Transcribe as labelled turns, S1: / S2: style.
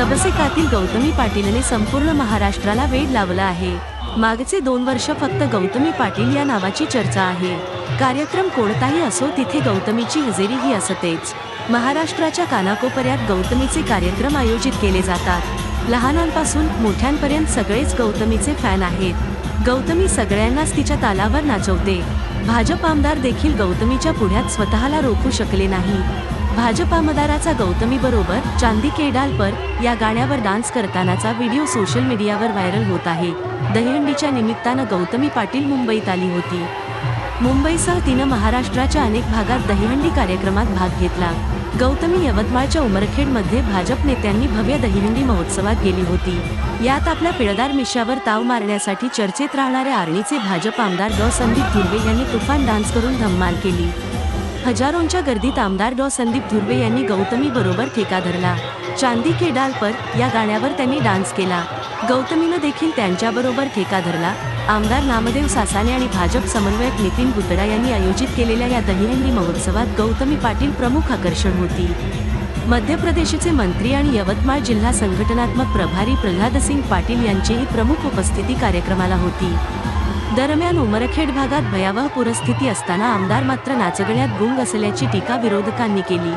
S1: सबसेकातील गौतमी पाटीलने संपूर्ण महाराष्ट्राला वेड लावला आहे. मागचे दोन वर्ष फक्त गौतमी पाटील या नावाची चर्चा आहे. कार्यक्रम कोणताही असो तिथे गौतमीची हजेरी ही असतेच. महाराष्ट्राच्या कानाकोपऱ्यात गौतमीचे कार्यक्रम आयोजित केले जातात. लहानांपासून मोठ्यांपर्यंत सगळेच गौतमीचे फॅन आहेत. गौतमी सगळ्यांनाच तिच्या तालावर नाचवते. भाजप आमदार देखील गौतमीच्या पुढ्यात स्वतःला रोखू शकले नाही. भाजप आमदाराचा गौतमी बरोबर चांदी केडालपर या गाण्यावर डान्स करतानाचा व्हिडिओ सोशल मीडियावर व्हायरल होत आहे. दहीहंडीच्या निमित्तानं गौतमी पाटील मुंबईत आली होती. मुंबईसह तिनं महाराष्ट्राच्या अनेक भागात दहीहंडी कार्यक्रमात भाग घेतला. गौतमी यवतमाळच्या उमरखेडमध्ये भाजप नेत्यांनी भव्य दहीहंडी महोत्सवात गेली होती. यात आपल्या पिळदार मिशावर ताव मारण्यासाठी चर्चेत राहणाऱ्या आर्णीचे भाजप आमदार ग. संदीप धुर्वे यांनी तुफान डान्स करून धम्माल केली. हजारोंच्या गर्दीत आमदार डॉ. संदीप धुर्वे यांनी गौतमी बरोबर ठेका धरला. चांदी के डाल पर या गाण्यावर त्यांनी डान्स केला. गौतमीनं देखील त्यांच्याबरोबर ठेका धरला. आमदार नामदेव सासाने आणि भाजप समन्वयक नितीन गुतडा यांनी आयोजित केलेल्या या दहीहंडी महोत्सवात गौतमी पाटील प्रमुख आकर्षण होती मध्य प्रदेशचे मंत्री आणि यवतमाळ जिल्हा संघटनात्मक प्रभारी प्रल्हादसिंग पाटील यांचीही प्रमुख उपस्थिती कार्यक्रमाला होती. दरम्यान उमरखेड भागात भयावह पूरस्थिती असताना आमदार मात्र नाचगळ्यात गुंग असल्याची टीका विरोधकांनी केली.